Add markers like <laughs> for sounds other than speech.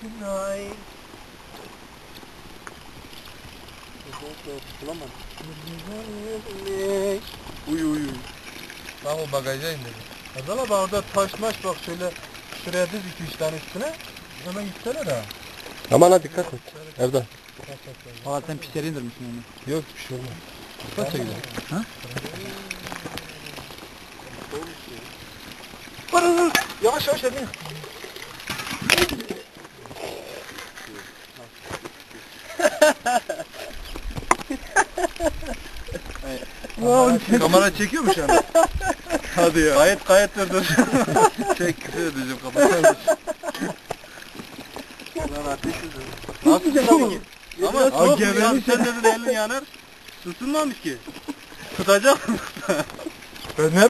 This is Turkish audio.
tonight. Uyu uyu. Bak o bagaja indirdi. Adala bak orada taş maş bak şöyle şuraya diz iki üç tane üstüne. Hemen gitsene de. Aman ha dikkat et. Erdal. Valla sen pisleri indirmişsin onu. Yok bir şey olmaz. Kaç çekecek? Ha? Yavaş yavaş hadi. Kamera çekiyor mu şu an? Hadi ya. Kayıt kayıt dur dur. <laughs> Çek küfür edeceğim kapatsana. Lan ateş Nasıl Ama Ama soğuk ya. Sen dedin elin yanar. Isınmamış ki. Tutacak mı? Ben ne